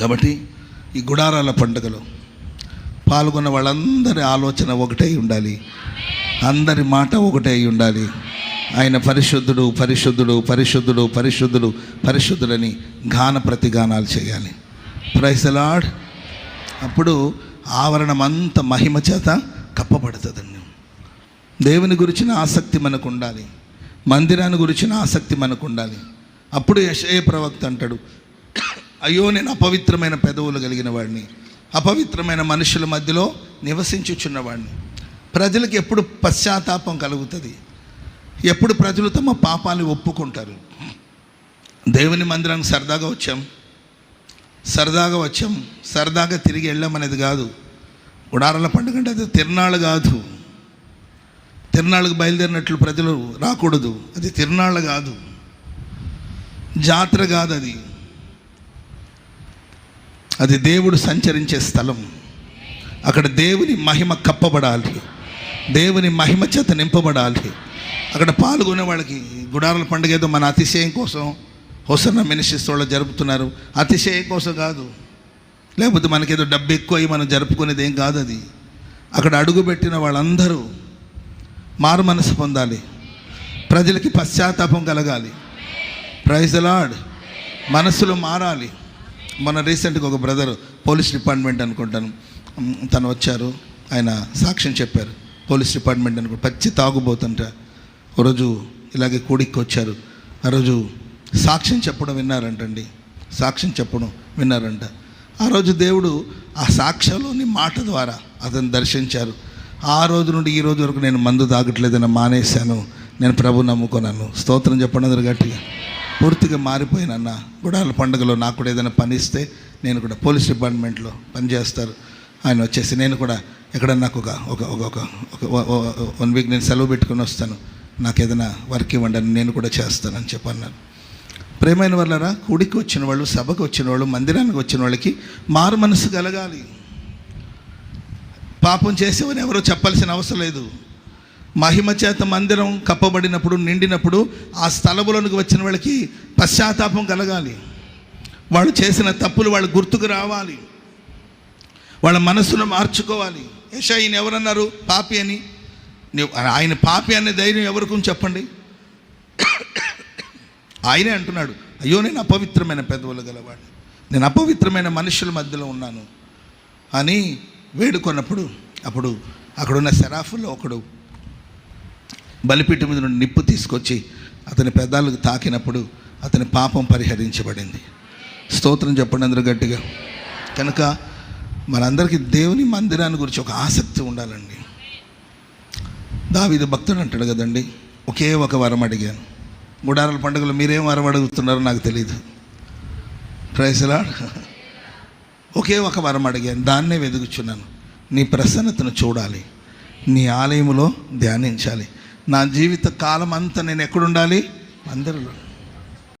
కాబట్టి ఈ గుడారాల పండుగలో పాల్గొన్న వాళ్ళందరి ఆలోచన ఒకటే ఉండాలి. అందరి మాట ఒకటే అయి ఉండాలి. ఆయన పరిశుద్ధుడు పరిశుద్ధుడు పరిశుద్ధుడు పరిశుద్ధుడు పరిశుద్ధులని గాన ప్రతిగానాలు చేయాలి. ప్రైసలాడ్ అప్పుడు ఆవరణం అంత మహిమ చేత కప్పబడుతుందండి. దేవుని గురించిన ఆసక్తి మనకు ఉండాలి. మందిరాన్ని గురించిన ఆసక్తి మనకు ఉండాలి. అప్పుడు యశయ ప్రవక్త అంటాడు అయ్యో నేను అపవిత్రమైన పెదవులు కలిగిన వాడిని. అపవిత్రమైన మనుషుల మధ్యలో నివసించుచున్నవాడిని. ప్రజలకు ఎప్పుడు పశ్చాత్తాపం కలుగుతుంది. ఎప్పుడు ప్రజలు తమ పాపాలు ఒప్పుకుంటారు. దేవుని మందిరానికి సరదాగా వచ్చాం. సరదాగా వచ్చాం. సరదాగా తిరిగి వెళ్ళామనేది కాదు. గుడారాల పండుగ అంటే అది తిరునాళ్ళు కాదు. తిరునాళ్ళకు బయలుదేరినట్లు ప్రజలు రాకూడదు. అది తిరునాళ్ళు కాదు. జాతర కాదు అది. అది దేవుడు సంచరించే స్థలం. అక్కడ దేవుని మహిమ కప్పబడాలి. దేవుని మహిమ చేత నింపబడాలి. అక్కడ పాల్గొనే వాళ్ళకి గుడారాల పండుగ ఏదో మన అతిశయం కోసం హొసన్న మినిస్ట్రీస్ వాళ్ళు జరుపుతున్నారు. అతిశయం కోసం కాదు. లేకపోతే మనకేదో డబ్బు ఎక్కువ అయ్యి మనం జరుపుకునేది ఏం కాదు అది. అక్కడ అడుగుపెట్టిన వాళ్ళందరూ మారు మనసు పొందాలి. ప్రజలకి పశ్చాత్తాపం కలగాలి. ప్రైజ్ లాడ్ మారాలి. మన రీసెంట్గా ఒక బ్రదర్ పోలీస్ డిపార్ట్మెంట్ అనుకుంటాను తను వచ్చారు. ఆయన సాక్ష్యం చెప్పారు. పోలీస్ డిపార్ట్మెంట్ అనుకో పచ్చి తాగుబోతుంట. ఒకరోజు ఇలాగే కూడికి వచ్చారు. ఆ రోజు సాక్ష్యం చెప్పడం విన్నారంటండి. సాక్ష్యం చెప్పడం విన్నారంట. ఆ రోజు దేవుడు ఆ సాక్ష్యంలోని మాట ద్వారా అతను దర్శించారు. ఆ రోజు నుండి ఈ రోజు వరకు నేను మందు తాగట్లేదని మానేశాను. నేను ప్రభు నమ్ముకున్నాను. స్తోత్రం చెప్పండి అందరు గట్టిగా. పూర్తిగా మారిపోయినన్న గుడాల పండుగలో నాకు కూడా ఏదైనా పని ఇస్తే నేను కూడా పోలీస్ డిపార్ట్మెంట్లో పనిచేస్తారు. ఆయన వచ్చేసి నేను కూడా ఎక్కడ నాకు ఒక ఒక ఒక ఒక వన్ వీక్ నేను సెలవు పెట్టుకొని వస్తాను. నాకు ఏదైనా వర్క్ ఇవ్వండి అని నేను కూడా చేస్తానని చెప్పన్నారు ప్రేమైన వాళ్ళరా కూడికి వచ్చిన వాళ్ళు సభకు వచ్చిన వాళ్ళు మందిరానికి వచ్చిన వాళ్ళకి మారు మనసు కలగాలి. పాపం చేసేవని ఎవరో చెప్పాల్సిన అవసరం లేదు. మహిమ చేత మందిరం కప్పబడినప్పుడు నిండినప్పుడు ఆ స్థలములోనికి వచ్చిన వాళ్ళకి పశ్చాత్తాపం కలగాలి. వాళ్ళు చేసిన తప్పులు వాళ్ళు గుర్తుకు రావాలి. వాళ్ళ మనస్సును మార్చుకోవాలి. యశా ఈయన ఎవరన్నారు? పాపి అని. ఆయన పాపి అనే ధైర్యం ఎవరికి చెప్పండి? ఆయనే అంటున్నాడు అయ్యో నేను అపవిత్రమైన పెదవులు గలవాడిని. నేను అపవిత్రమైన మనుషుల మధ్యలో ఉన్నాను. అని వేడుకొన్నప్పుడు అప్పుడు అక్కడున్న సెరాఫుల్లో ఒకడు బలిపీఠం మీద నుండి నిప్పు తీసుకొచ్చి అతని పెదాలకు తాకినప్పుడు అతని పాపం పరిహరించబడింది. స్తోత్రం చెప్పండి అందరూ గట్టిగా. కనుక మనందరికీ దేవుని మందిరాన్ని గురించి ఒక ఆసక్తి ఉండాలండి. దావిది భక్తుడు అంటాడు కదండి ఒకే ఒక వరం అడిగాను. గుడారాల పండుగలో మీరేం వరం అడుగుతున్నారో నాకు తెలియదు ప్రైసలా ఒకే ఒక వరం అడిగాను దాన్నే వెదుగుచున్నాను నీ ప్రసన్నతను చూడాలి. నీ ఆలయంలో ధ్యానించాలి. నా జీవిత కాలం అంతా నేను ఎక్కడుండాలి మందిరంలో